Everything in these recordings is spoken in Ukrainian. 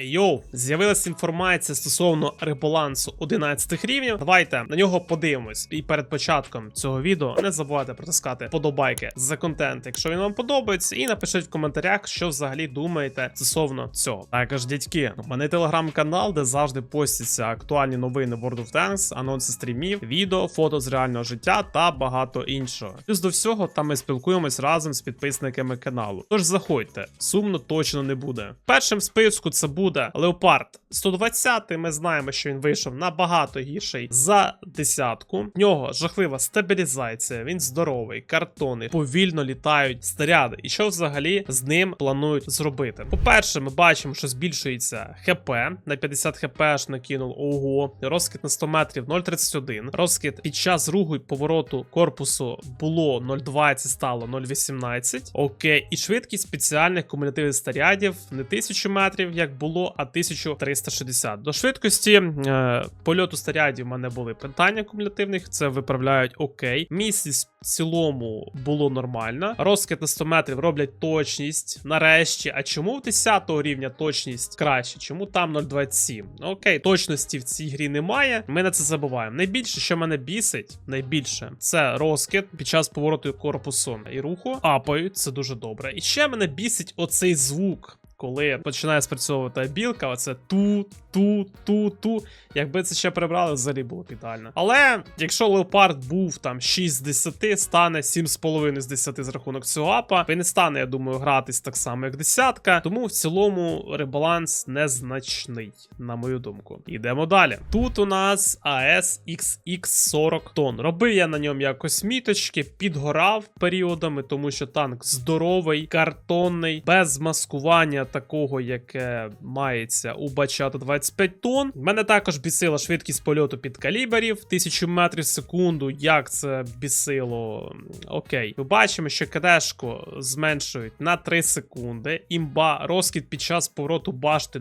Йоу, з'явилася інформація стосовно ребалансу 11 рівнів. Давайте на нього подивимось. І перед початком цього відео не забувайте протискати подобайки за контент, якщо він вам подобається, і напишіть в коментарях, що взагалі думаєте стосовно цього. Також, дядьки, у мене телеграм-канал, де завжди постяться актуальні новини World of Tanks, анонси стрімів, відео, фото з реального життя та багато іншого. Плюс до всього, там ми спілкуємось разом з підписниками каналу. Тож заходьте, сумно точно не буде. Першим в списку це буде Леопард 120. Ми знаємо, що він вийшов набагато гірший за десятку. В нього жахлива стабілізація, він здоровий, картони, повільно літають снаряди. І що взагалі з ним планують зробити? По-перше, ми бачимо, що збільшується ХП на 50 хп аж накинув. Ого, розкид на 100 метрів 0,31. Розкид під час руху і повороту корпусу було 0,20, стало 0,18. Окей, і швидкість спеціальних кумулятивних снарядів не 1000 метрів, як було, а 1360. До швидкості е, польоту снарядів в мене були питання кумулятивних, це виправляють окей. Місяць в цілому було нормально. Розкид на 100 метрів роблять точність. Нарешті. А чому в 10 рівня точність краще? Чому там 0,27? Окей, точності в цій грі немає. Ми на це забуваємо. Найбільше, що мене бісить, найбільше це розкид під час повороту корпусу і руху. Апають, це дуже добре. І ще мене бісить оцей звук. Коли починає спрацьовувати білка, оце ту, ту, ту, ту. Якби це ще прибрали, взагалі було б ідеально. Але якщо леопард був там 6 з 10, стане 7,5 з 10 з рахунок цього апа, він не стане, я думаю, гратись так само, як десятка. Тому в цілому ребаланс незначний, на мою думку. Йдемо далі. Тут у нас AS XX40 тонн. Робив я на ньому якось міточки, підгорав періодами, тому що танк здоровий, картонний, без маскування такого, яке мається у бачата 25 тонн. Мене також бісила швидкість польоту під каліберів 1000 метрів в секунду. Як це бісило? Окей. Ми бачимо, що кадешку зменшують на 3 секунди. Імба, розкид під час повороту башти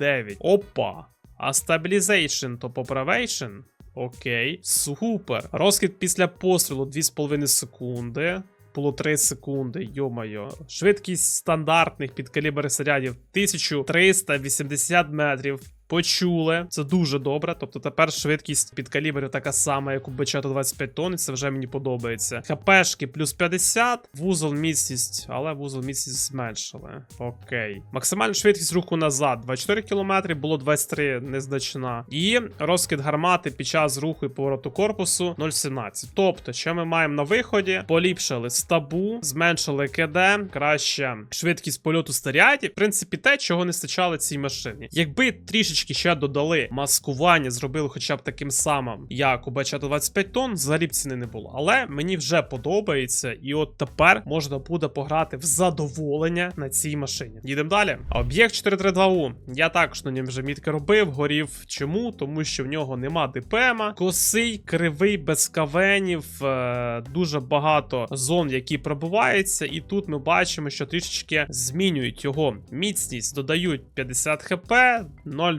009. Опа. А стабілізейшн то поправейшн? Окей, супер. Розкид після пострілу 2,5 секунди. Було 3 секунди, йомайо. Швидкість стандартних підкаліберних снарядів 1380 метрів. Почули, це дуже добре. Тобто тепер швидкість під калібрів така сама, як у Б-25 тонн, це вже мені подобається. ХПшки плюс 50, вузол міцність, але вузол міцність зменшили. Окей. Максимальна швидкість руху назад 24 км, було 23 незначна. І розкид гармати під час руху і повороту корпусу 0,17. Тобто, що ми маємо на виході? Поліпшили стабу, зменшили КД, краще швидкість польоту снарядів. В принципі, те, чого не стачало цій машині. Якби трішечки ще додали маскування, зробили хоча б таким самим, як у Б-25 25 тонн, взагалі б ціни не було. Але мені вже подобається, і от тепер можна буде пограти в задоволення на цій машині. Їдемо далі. Об'єкт 432У. Я також на ньому вже мітки робив, горів. Чому? Тому що в нього нема ДПМа, косий, кривий, без кавенів, е дуже багато зон, які пробуваються. І тут ми бачимо, що трішечки змінюють його міцність, додають 50 хп, 0.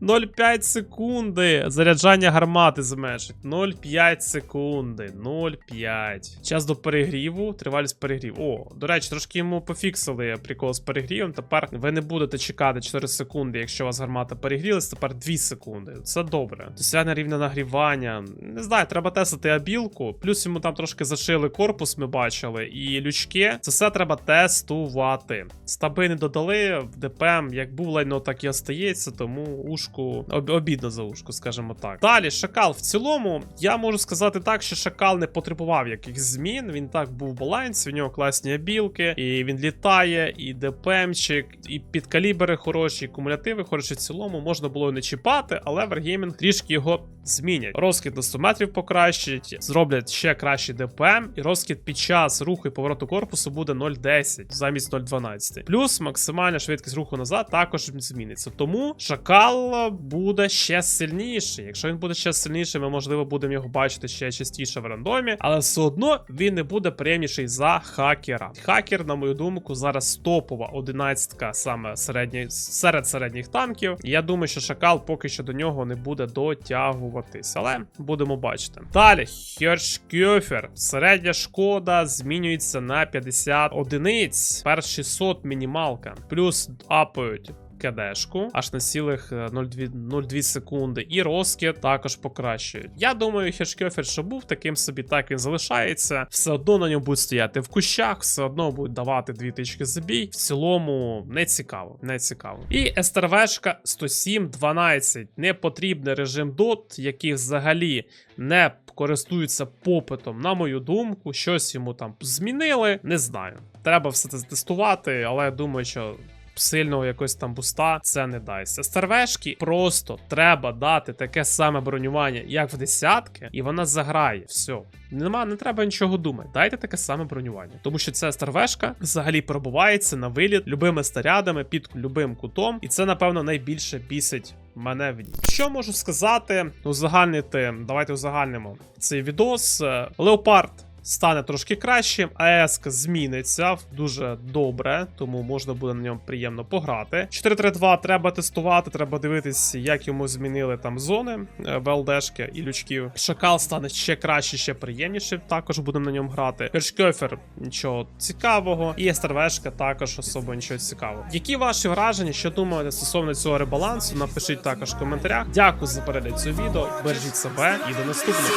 0,5 секунди. Заряджання гармати зменшить. 0,5 секунди. 0,5. Час до перегріву. Тривалість перегріву. О, до речі, трошки йому пофіксили прикол з перегрівом. Тепер ви не будете чекати 4 секунди, якщо у вас гармата перегрілась, тепер 2 секунди. Це добре. Досягне рівня нагрівання. Не знаю, треба тестити абілку. Плюс йому там трошки зашили корпус, ми бачили. І лючки. Це все треба тестувати. Стаби не додали в ДПМ. Як був лайно, так і остається, тому ушку об, обідно за ушку, скажімо так. Далі, шакал в цілому, я можу сказати так, що шакал не потребував якихось змін. Він так був в балансі, у нього класні обілки, і він літає, і ДПМчик, і підкалібери хороші, і кумулятиви хороші. В цілому можна було не чіпати, але Wargaming трішки його змінять. Розкид на 100 метрів покращить, зроблять ще кращий ДПМ, і розкид під час руху і повороту корпусу буде 0,10 замість 0,12. Плюс максимальна швидкість руху назад також зміниться. Тому шакал Шакал буде ще сильніший. Якщо він буде ще сильніший, ми можливо будемо його бачити ще частіше в рандомі, але все одно він не буде приємніший за хакера. Хакер, на мою думку, зараз топова одинадцятка саме середньої серед середніх танків. Я думаю, що шакал поки що до нього не буде дотягуватись, але будемо бачити. Далі Хершкьофер. Середня шкода змінюється на 50 одиниць. Перш 600 мінімалка. Плюс апають КДшку аж на цілих е, 0,2 0,2 секунди. І розкид також покращують. Я думаю, Хешкьофер, що був таким собі, так він залишається. Все одно на ньому будуть стояти в кущах, все одно будуть давати дві тички забій. В цілому не цікаво, не цікаво. І СТРВшка 107.12. Непотрібний режим DOT, який взагалі не користується попитом, на мою думку. Щось йому там змінили. Не знаю. Треба все це тестувати, але я думаю, що сильного якогось там буста це не дасть. Стервешки просто треба дати таке саме бронювання, як в десятки, і вона заграє. Все. Нема, не треба нічого думати. Дайте таке саме бронювання. Тому що ця старвешка взагалі пробувається на виліт любими снарядами під любим кутом, і це, напевно, найбільше бісить. Мене в ній. Що можу сказати? Узагальнити, давайте узагальнимо цей відос. Е, Леопард стане трошки кращим, АЕС зміниться дуже добре, тому можна буде на ньому приємно пограти. 4-3-2 треба тестувати, треба дивитись, як йому змінили там зони е, ВЛДшки і лючків. Шакал стане ще краще, ще приємніше. Також будемо на ньому грати. Першкьофер нічого цікавого, і СТРВшка також особо нічого цікавого. Які ваші враження, що думаєте стосовно цього ребалансу? Напишіть також в коментарях. Дякую за перегляд цього відео. Бережіть себе і до наступного.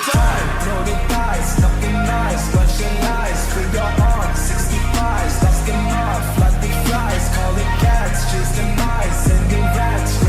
eyes, clutching eyes, your arms, like the flies, calling cats, chasing mice, sending rats.